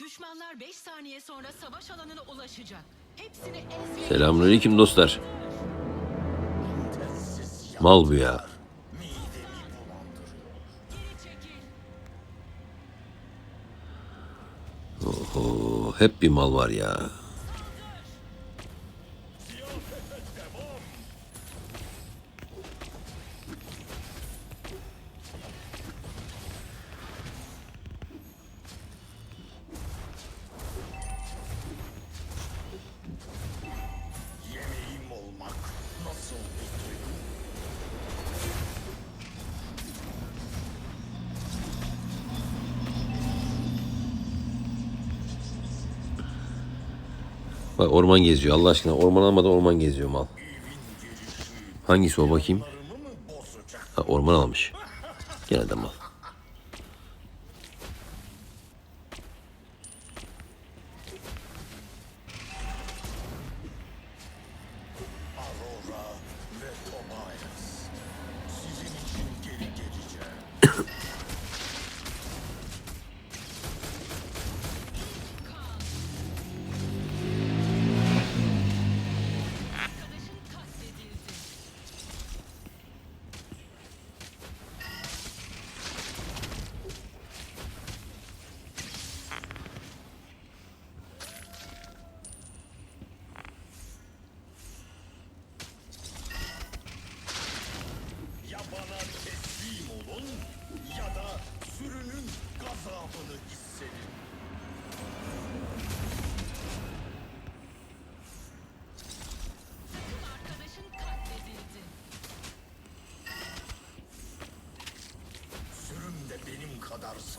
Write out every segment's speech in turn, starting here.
Düşmanlar 5 saniye sonra savaş alanına ulaşacak. Hepsini Selamünaleyküm dostlar. Mal bu ya. Oho, hep bir mal var ya. Bak orman geziyor Allah aşkına. Orman almadan orman geziyor mal. Hangisi o bakayım? Ha, orman almış. Gene de mal.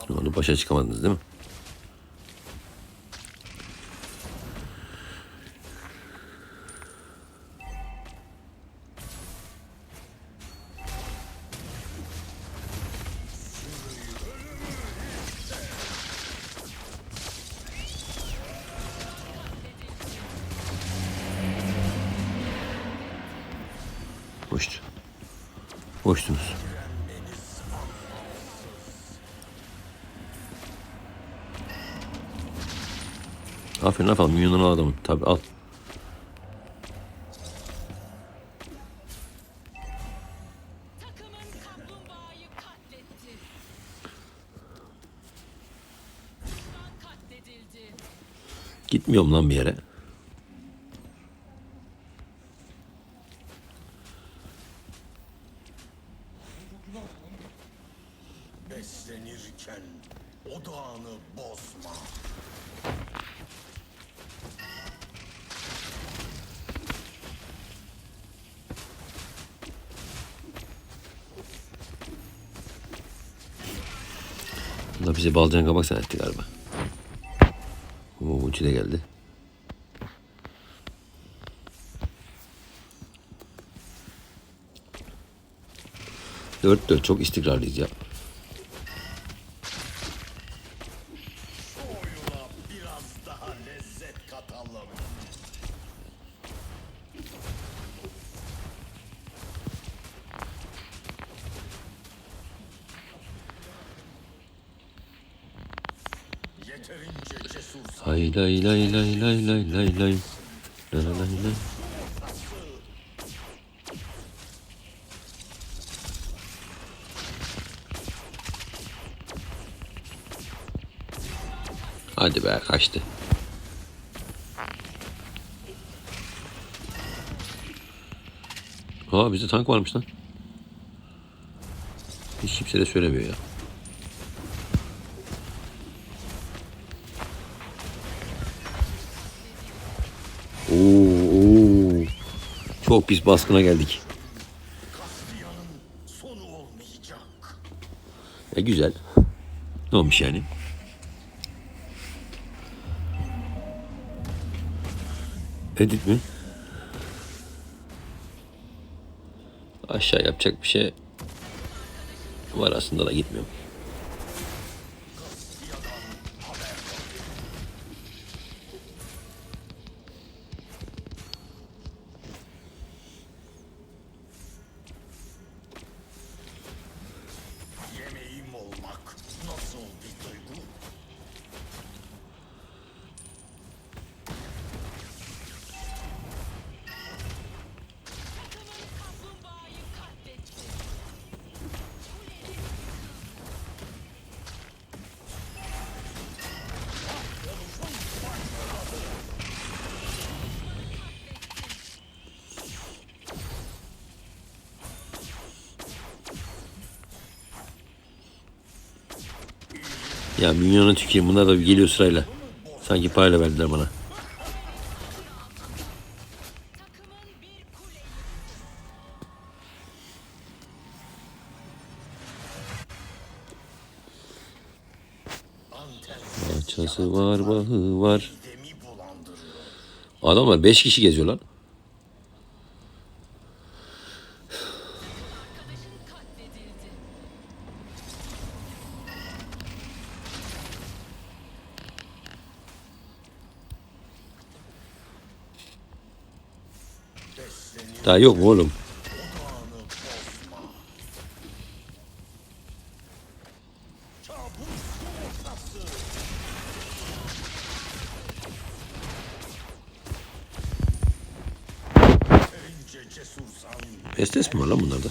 Sabır. Onu başa çıkamadınız değil mi? Hoştu. Hoştunuz. Aferin aferin. Milyonunu al adamın. Tabi al. Gitmiyorum lan bir yere. Da bize balcan kabak zannetti galiba. Oo, de geldi. Dört dört çok istikrarlıyız ya. Biraz daha lezzet katalım. Cesursan Lay lay lay lay lay lay lay. La la lay lay. Hadi be kaçtı. Aa bizde tank varmış lan. Hiç kimse de söylemiyor ya. Pis baskına geldik. E güzel. Ne olmuş yani? Edit mi? Aşağı yapacak bir şey var aslında da gitmiyorum. Ya milyona tüküreyim. Bunlar da geliyor sırayla. Sanki parayla verdiler bana. Bahçesi var, bahı var. Adamlar 5 kişi geziyor lan. Daha yok mu oğlum? Estes mi var lan bunlarda?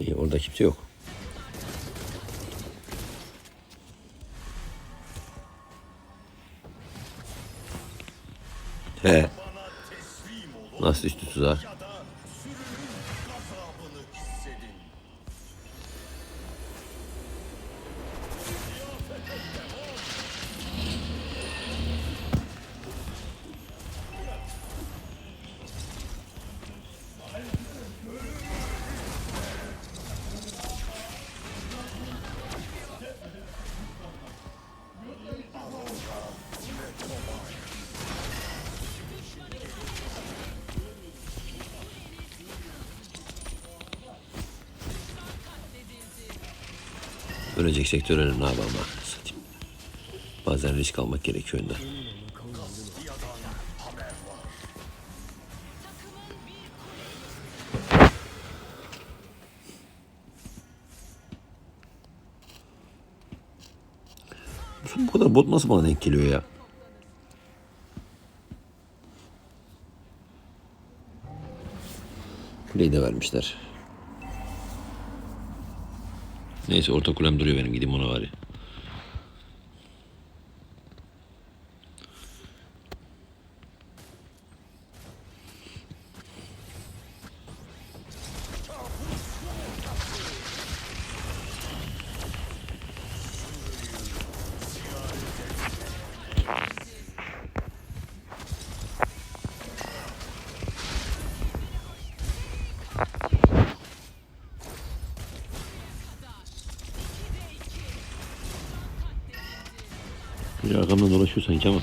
İyi orada kimse yok. He. Nasıl üstü tuzağa? Öleceksek de ölelim ne yapalım bak. Satayım. Bazen risk almak gerekiyor önde. Bu kadar bot nasıl bana denk geliyor ya? Kuleyi de vermişler. Neyse orta kulem duruyor benim gideyim ona var ya. Dolaşıyor sanki ama.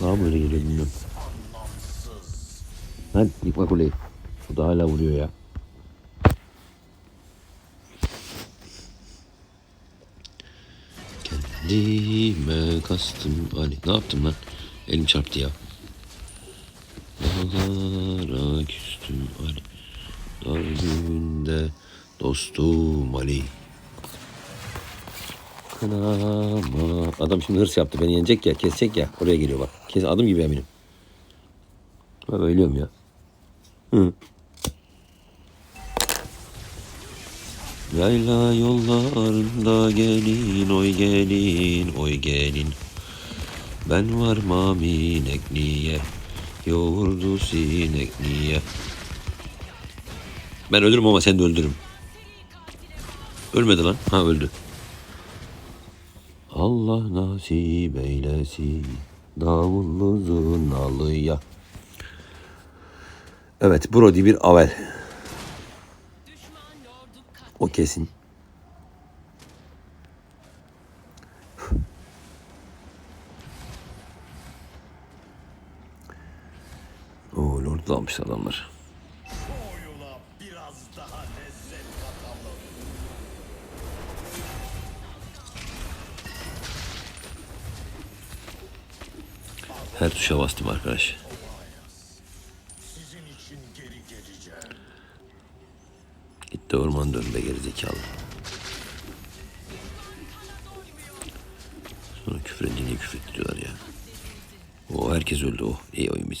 Daha böyle geliyor bilmiyorum. Lan yıkma kuleyi. Bu da hala vuruyor ya. Kendime kastım Ali. Ne yaptım lan? Elim çarptı ya. Dostum Ali. Kınama. Adam şimdi hırs yaptı. Beni yenecek ya. Kesecek ya. Oraya geliyor bak. Kes adım gibi eminim. Ben ölüyorum ya. Hı. Yayla yollarında gelin oy gelin oy gelin Ben varmam inekliye yoğurdu sinekliye Ben ölürüm ama sen de öldürürüm Ölmedi lan. Ha öldü. Allah nasip eylesin. Davullu zurnalıya Evet Brody bir avel. O kesin. Oo Lord'u almışlar adamlar. Her tuşa bastım arkadaş. Geri. Gitti orman dönme gerizekalı. Küfür edince küfür ya? O herkes öldü o. İyi oyun.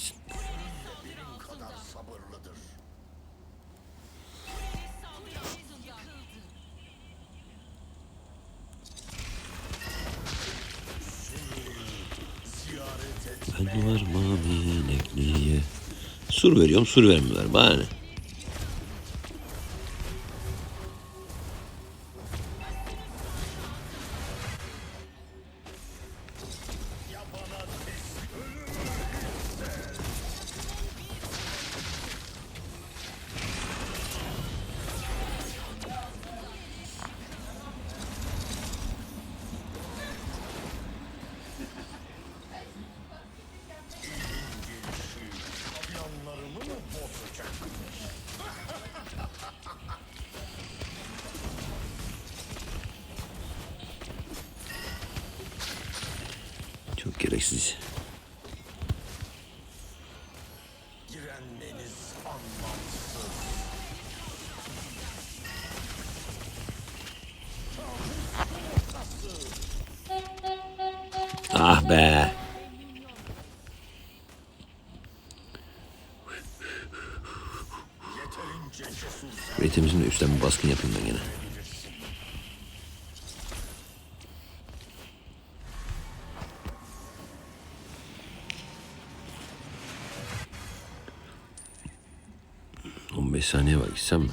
Sur veriyorum sur vermiyorlar. Bana ne? Çok gereksiz. Ah be. De üstten bir baskın yapayım ben gene. Saniye var gitsem mi?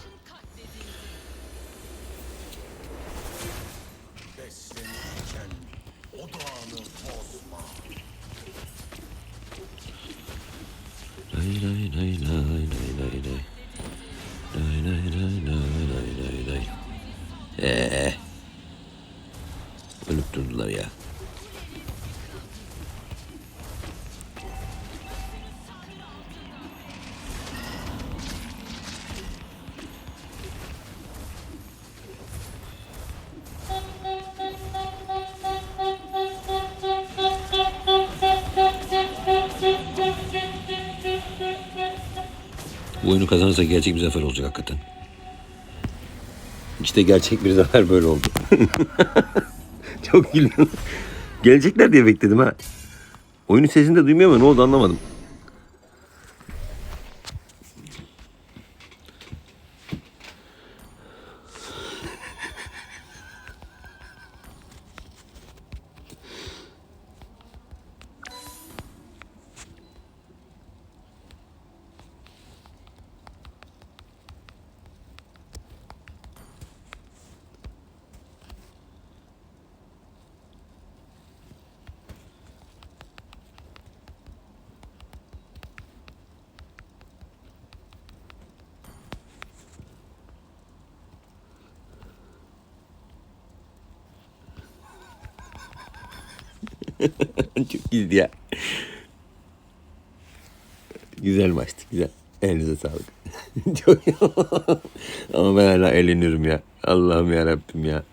lay lay lay lay lay lay. Lay Bu oyunu kazanırsa gerçek bir zafer olacak hakikaten. İşte gerçek bir zafer böyle oldu. Çok gülüyorum. Gelecekler diye bekledim ha. Oyunun sesini de duymuyor ama ne oldu anlamadım. Çok iyiydi ya. Güzel maçtı güzel. Elinize sağlık. Çok Ama ben hala eğleniyorum ya. Allah'ım ya Rabbim ya.